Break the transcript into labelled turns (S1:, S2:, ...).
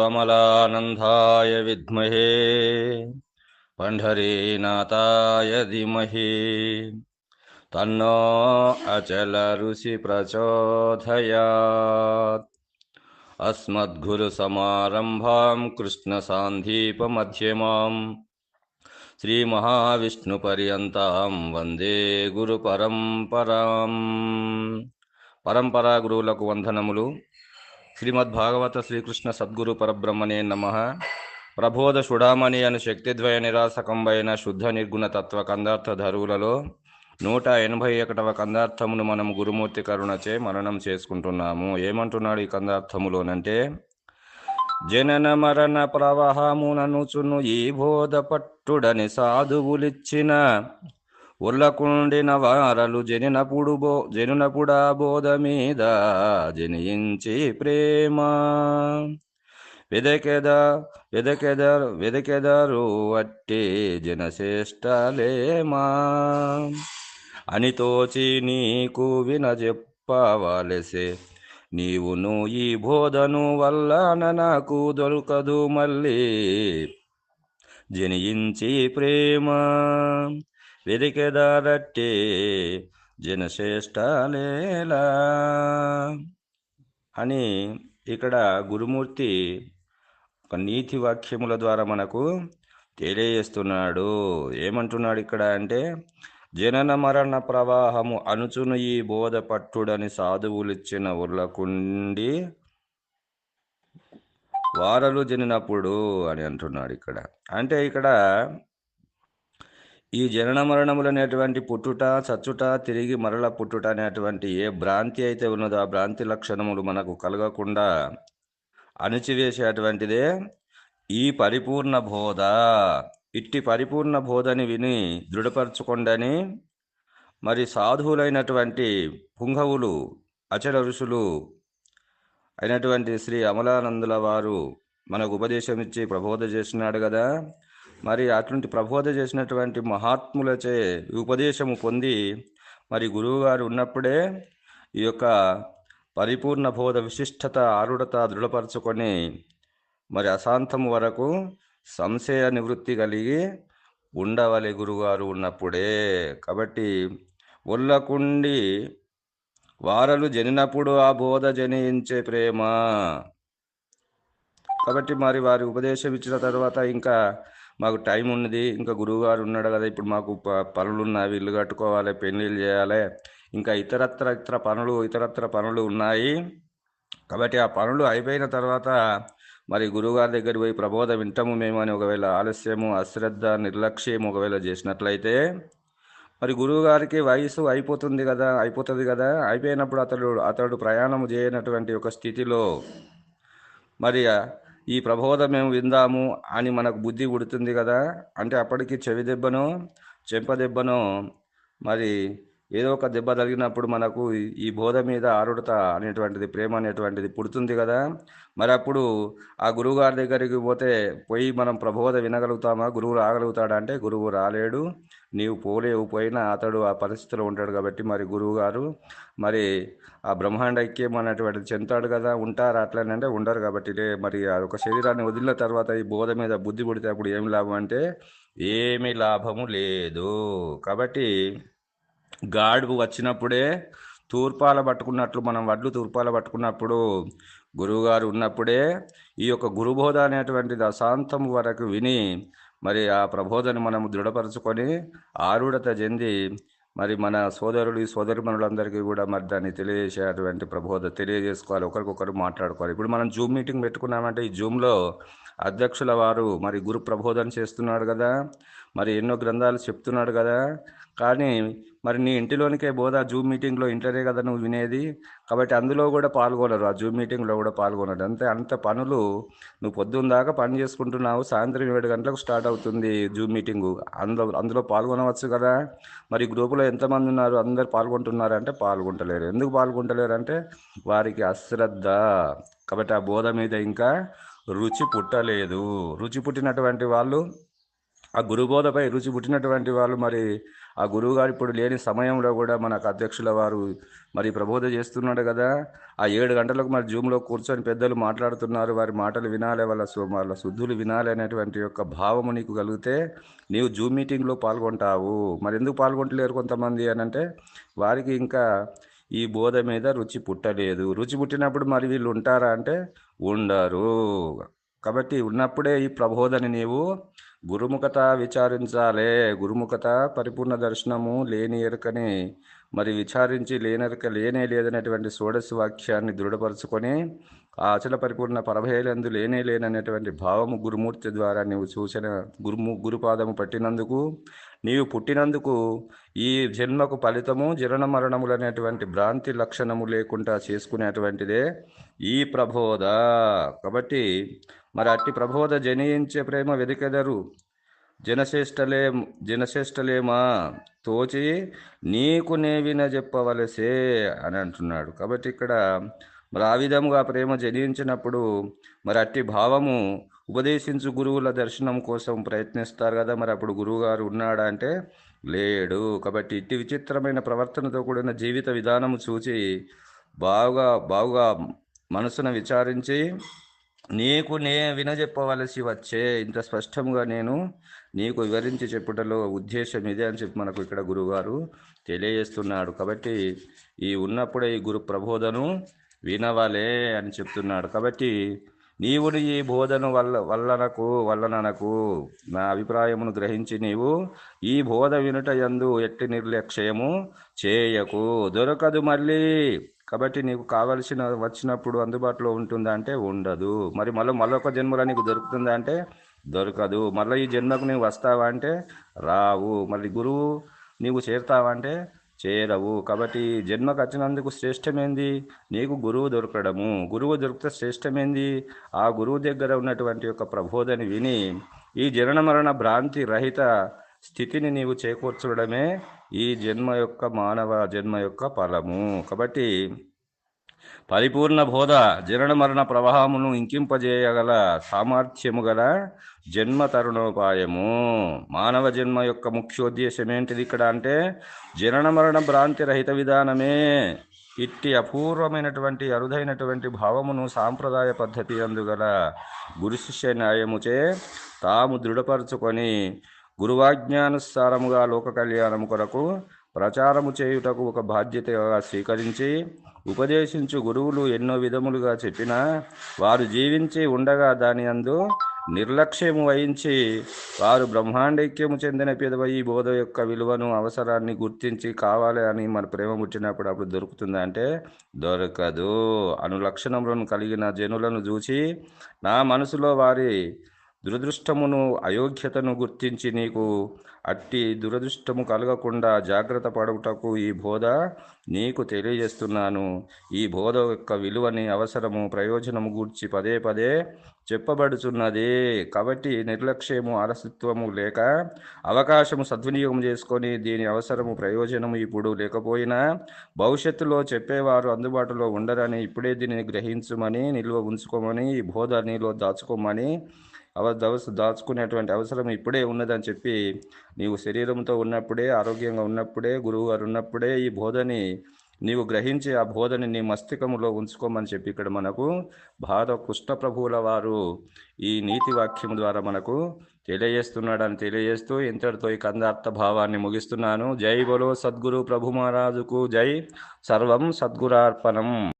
S1: అమలానందాయ విద్మహే. పండరీనాథాయ ధీమహి. తన్నో అచల ఋషి ప్రచోదయాత్. శ్రీ మహావిష్ణు పర్యంతం వందే గురు పరంపరాం. పరంపరా గురువులకు వందనములు. శ్రీమద్భాగవత శ్రీకృష్ణ సద్గురు పరబ్రహ్మణే నమ. ప్రబోధ సుడామణి అను శక్తిద్వయ నిరాసకంబైన శుద్ధ నిర్గుణ తత్వ కందార్థ ధరువులలో నూట ఎనభై ఒకటవ కందార్థమును మనం గురుమూర్తి కరుణచే మరణం చేసుకుంటున్నాము. ఏమంటున్నాడు ఈ కందార్థములోనంటే జనన మరణ ప్రవాహముననుచును ఈ బోధ పట్టుడని సాధువులిచ్చిన ఉర్లకుండిన వారలు జనినపుడు బో జనునపుడా బోధ మీద జనించి ప్రేమ. వెదకెద వెదకెదరు వెదకెదరు అట్టి జనశ్రేష్టలేమా అని తోచి నీకు వినజెప్పవలసే నీవును ఈ బోధను వల్ల నాకు దొరకదు మళ్ళీ. జనించి ప్రేమ. వెదికెదారట్టే జనశ్రేష్టలేలా అని ఇక్కడ గురుమూర్తి ఒక నీతి వాక్యముల ద్వారా మనకు తెలియజేస్తున్నాడు. ఏమంటున్నాడు ఇక్కడ అంటే జనన మరణ ప్రవాహము అనుచును ఈ బోధ పట్టుడని సాధువులిచ్చిన ఉర్లకుండి వారలు జనినప్పుడు అని అంటున్నాడు ఇక్కడ. అంటే ఇక్కడ ఈ జనన మరణములు అనేటువంటి పుట్టుట చచ్చుట తిరిగి మరల పుట్టుట అనేటువంటి ఏ భ్రాంతి అయితే ఉన్నదో ఆ భ్రాంతి లక్షణములు మనకు కలగకుండా అణిచివేసేటువంటిదే ఈ పరిపూర్ణ బోధ. ఇట్టి పరిపూర్ణ బోధని విని దృఢపరచుకొండని మరి సాధువులైనటువంటి పుంగవులు అచల ఋషులు అయినటువంటి శ్రీ అమలానందుల వారు మనకు ఉపదేశం ఇచ్చి ప్రబోధ చేసినాడు కదా మరి అటువంటి ప్రబోధ చేసినటువంటి మహాత్ములచే ఉపదేశము పొంది మరి గురువుగారు ఉన్నప్పుడే ఈ యొక్క పరిపూర్ణ బోధ విశిష్టత ఆరుడత దృఢపరచుకొని మరి అశాంతము వరకు సంశయ నివృత్తి కలిగి ఉండవలే గురుగారు ఉన్నప్పుడే. కాబట్టి ఒళ్ళకుండి వారలు జనినప్పుడు ఆ బోధ జనించే ప్రేమ. కాబట్టి మరి వారి ఉపదేశం ఇచ్చిన తర్వాత ఇంకా మాకు టైం ఉన్నది ఇంకా గురువుగారు ఉన్నాడు కదా ఇప్పుడు మాకు ప- పనులు ఉన్నాయి ఇల్లు కట్టుకోవాలి పెళ్ళిళ్ళు చేయాలి ఇంకా ఇతరత్ర ఇతర పనులు ఇతరత్ర పనులు ఉన్నాయి. కాబట్టి ఆ పనులు అయిపోయిన తర్వాత మరి గురువుగారి దగ్గర పోయి ప్రబోధ వింటాము మేము అని ఒకవేళ ఆలస్యము అశ్రద్ధ నిర్లక్ష్యం ఒకవేళ చేసినట్లయితే మరి గురువుగారికి వయసు అయిపోతుంది కదా అయిపోతుంది కదా అయిపోయినప్పుడు అతడు అతడు ప్రయాణం చేయనటువంటి ఒక స్థితిలో మరి ఈ ప్రబోధం మేము విందాము అని మనకు బుద్ధి గుడుతుంది కదా. అంటే అప్పటికి చెవి దెబ్బను చెంప దెబ్బను మరి ఏదో ఒక దెబ్బ తగిలినప్పుడు మనకు ఈ- బోధ మీద ఆరుడత అనేటువంటిది ప్రేమ అనేటువంటిది పుడుతుంది కదా. మరి అప్పుడు ఆ గురువుగారి దగ్గరికి పోతే పోయి మనం ప్రబోధ వినగలుగుతామా? గురువు రాగలుగుతాడా అంటే గురువు రాలేడు. నీవు పోలేవు పోయినా అతడు ఆ పరిస్థితిలో ఉంటాడు కాబట్టి మరి గురువు గారు మరి ఆ బ్రహ్మాండ ఐక్యం అనేటువంటిది చెందుతాడు కదా. ఉంటారు అట్లనే అంటే ఉండరు కాబట్టి మరి ఆ ఒక శరీరాన్ని వదిలిన తర్వాత ఈ బోధ మీద బుద్ధి పుడితే అప్పుడు ఏమి లాభం అంటే ఏమి లాభము లేదు. కాబట్టి గాడుపు వచ్చినప్పుడే తూర్పాల పట్టుకున్నట్లు మనం వడ్లు తూర్పాల పట్టుకున్నప్పుడు గురువుగారు ఉన్నప్పుడే ఈ యొక్క గురుబోధ అనేటువంటిది అశాంతం వరకు విని మరి ఆ ప్రబోధను మనం దృఢపరచుకొని ఆరుడత చెంది మరి మన సోదరులు ఈ సోదరిమనులందరికీ కూడా మరి దాన్ని తెలియజేసేటువంటి ప్రబోధ తెలియజేసుకోవాలి. ఒకరికొకరు మాట్లాడుకోవాలి. ఇప్పుడు మనం జూమ్ మీటింగ్ పెట్టుకున్నామంటే ఈ జూమ్లో అధ్యక్షుల వారు మరి గురు ప్రబోధన చేస్తున్నాడు కదా మరి ఎన్నో గ్రంథాలు చెప్తున్నాడు కదా కానీ మరి నీ ఇంటిలోనికే బోధ జూమ్ మీటింగ్లో ఇంటనే కదా నువ్వు వినేది? కాబట్టి అందులో కూడా పాల్గొనరు. ఆ జూమ్ మీటింగ్లో కూడా పాల్గొనరు. అంతే అంత పనులు నువ్వు పొద్దున్న దాకా పని చేసుకుంటున్నావు. సాయంత్రం ఏడు గంటలకు స్టార్ట్ అవుతుంది జూమ్ మీటింగు. అందులో అందులో పాల్గొనవచ్చు కదా? మరి గ్రూపులో ఎంతమంది ఉన్నారు? అందరు పాల్గొంటున్నారు అంటే పాల్గొంటలేరు. ఎందుకు పాల్గొంటలేరు అంటే వారికి అశ్రద్ధ. కాబట్టి ఆ బోధ మీద ఇంకా రుచి పుట్టలేదు. రుచి పుట్టినటువంటి వాళ్ళు ఆ గురుబోధపై రుచి పుట్టినటువంటి వాళ్ళు మరి ఆ గురువు గారు ఇప్పుడు లేని సమయంలో కూడా మనకు అధ్యక్షుల వారు మరి ప్రబోధ చేస్తున్నాడు కదా. ఆ ఏడు గంటలకు మరి జూమ్లో కూర్చొని పెద్దలు మాట్లాడుతున్నారు. వారి మాటలు వినాలి వాళ్ళ వాళ్ళ శుద్ధులు వినాలి అనేటువంటి యొక్క భావము నీకు కలిగితే నీవు జూమ్ మీటింగ్లో పాల్గొంటావు. మరి ఎందుకు పాల్గొంటలేరు కొంతమంది అని అంటే వారికి ఇంకా ఈ బోధ మీద రుచి పుట్టలేదు. రుచి పుట్టినప్పుడు మరి వీళ్ళు ఉంటారా అంటే ఉండరు. కాబట్టి ఉన్నప్పుడే ఈ ప్రబోధని నీవు గురుముఖత విచారించాలే. గురుముఖత పరిపూర్ణ దర్శనము లేని ఎరుకని మరి విచారించి లేనెరక లేనే లేదనేటువంటి షోడశ వాక్యాన్ని దృఢపరుచుకొని ఆ అచల పరిపూర్ణ పరభయలందు లేనే లేననేటువంటి భావము గురుమూర్తి ద్వారా నీవు సూచన గురుము గురుపాదము పట్టినందుకు నీవు పుట్టినందుకు ఈ జన్మకు ఫలితము జనన మరణములు అనేటువంటి భ్రాంతి లక్షణము లేకుండా చేసుకునేటువంటిదే ఈ ప్రబోధ. కాబట్టి మరి అట్టి ప్రబోధ జనించే ప్రేమ వెదికెదరు. జనశ్రేష్టలే జనశ్రేష్టలేమా తోచి నీకు నేవిన చెప్పవలసే అని అంటున్నాడు. కాబట్టి ఇక్కడ మరి ఆ విధముగా ప్రేమ జనించినప్పుడు మరి అట్టి భావము ఉపదేశించు గురువుల దర్శనం కోసం ప్రయత్నిస్తారు కదా. మరి అప్పుడు గురువుగారు ఉన్నాడా అంటే లేడు. కాబట్టి ఇట్టి విచిత్రమైన ప్రవర్తనతో కూడిన జీవిత విధానము చూచి బాగా బాగా మనసును విచారించి నీకు నే వినజెప్పవలసి వచ్చే ఇంత స్పష్టంగా నేను నీకు వివరించి చెప్పుటలో ఉద్దేశం ఇదే అని చెప్పి మనకు ఇక్కడ గురువుగారు తెలియజేస్తున్నాడు. కాబట్టి ఈ ఉన్నప్పుడే ఈ గురు ప్రబోధను వినవలే అని చెప్తున్నాడు. కాబట్టి నీవుడు ఈ బోధన వల్ల వల్లనకు వల్లనకు నా అభిప్రాయమును గ్రహించి నీవు ఈ బోధ వినుట ఎందు ఎట్టి నిర్లక్ష్యము చేయకు. దొరకదు మళ్ళీ. కాబట్టి నీకు కావలసిన వచ్చినప్పుడు అందుబాటులో ఉంటుందా అంటే ఉండదు. మరి మళ్ళీ మరొక జన్మలో నీకు దొరుకుతుందా అంటే దొరకదు. మళ్ళీ ఈ జన్మకు నీవు వస్తావా అంటే రావు. మళ్ళీ గురువు నీవు చేరుతావా అంటే చేరవు. కాబట్టి జన్మకు వచ్చినందుకు శ్రేష్టమేంది? నీకు గురువు దొరకడము. గురువు దొరికితే శ్రేష్టమైంది? ఆ గురువు దగ్గర ఉన్నటువంటి యొక్క ప్రబోధని విని ఈ జనన మరణ భ్రాంతి రహిత స్థితిని నీవు చేకూర్చడమే ఈ జన్మ యొక్క మానవ జన్మ యొక్క ఫలము. కాబట్టి పరిపూర్ణ బోధ జనన మరణ ప్రవాహమును ఇంకింపజేయగల సామర్థ్యము గల జన్మ తరుణోపాయము. మానవ జన్మ యొక్క ముఖ్యోద్దేశం ఏంటిది ఇక్కడ అంటే జనన మరణ భ్రాంతి రహిత విధానమే ఇట్టి అపూర్వమైనటువంటి అరుదైనటువంటి భావమును సాంప్రదాయ పద్ధతి అందుగల గురు శిష్య న్యాయముచే తాము దృఢపరుచుకొని గురువాజ్ఞానుసారముగా లోక కళ్యాణము కొరకు ప్రచారము చేయుటకు ఒక బాధ్యతగా స్వీకరించి ఉపదేశించు గురువులు ఎన్నో విధములుగా చెప్పినా వారు జీవించి ఉండగా దాని అందు నిర్లక్ష్యము వహించి వారు బ్రహ్మాండైక్యము చెందిన పిదవ ఈ బోధ యొక్క విలువను అవసరాన్ని గుర్తించి కావాలి అని మన ప్రేమ ముట్టినప్పుడు అప్పుడు దొరుకుతుందా అంటే దొరకదు. అనులక్షణములను కలిగిన జనులను చూసి నా మనసులో వారి దురదృష్టమును అయోగ్యతను గుర్తించి నీకు అట్టి దురదృష్టము కలగకుండా జాగ్రత్త పడుటకు ఈ బోధ నీకు తెలియజేస్తున్నాను. ఈ బోధ యొక్క విలువని అవసరము ప్రయోజనము గూర్చి పదే పదే చెప్పబడుచున్నది. కాబట్టి నిర్లక్ష్యము ఆలస్యత్వము లేక అవకాశము సద్వినియోగం చేసుకొని దీని అవసరము ప్రయోజనము ఇప్పుడు లేకపోయినా భవిష్యత్తులో చెప్పేవారు అందుబాటులో ఉండరని ఇప్పుడే దీనిని గ్రహించమని నిల్వ ఉంచుకోమని ఈ బోధ నీలో దాచుకోమని అవ దాచుకునేటువంటి అవసరం ఇప్పుడే ఉన్నదని చెప్పి నీవు శరీరంతో ఉన్నప్పుడే ఆరోగ్యంగా ఉన్నప్పుడే గురువు గారు ఉన్నప్పుడే ఈ బోధని నీవు గ్రహించి ఆ బోధని నీ మస్తికములో ఉంచుకోమని చెప్పి ఇక్కడ మనకు భారత కృష్ణ ప్రభువుల వారు ఈ నీతి వాక్యం ద్వారా మనకు తెలియజేస్తున్నాడని తెలియజేస్తూ ఇంతటితో ఈ కందార్థ భావాన్ని ముగిస్తున్నాను. జై బలో సద్గురు ప్రభు మహారాజుకు జై. సర్వం సద్గురార్పణం.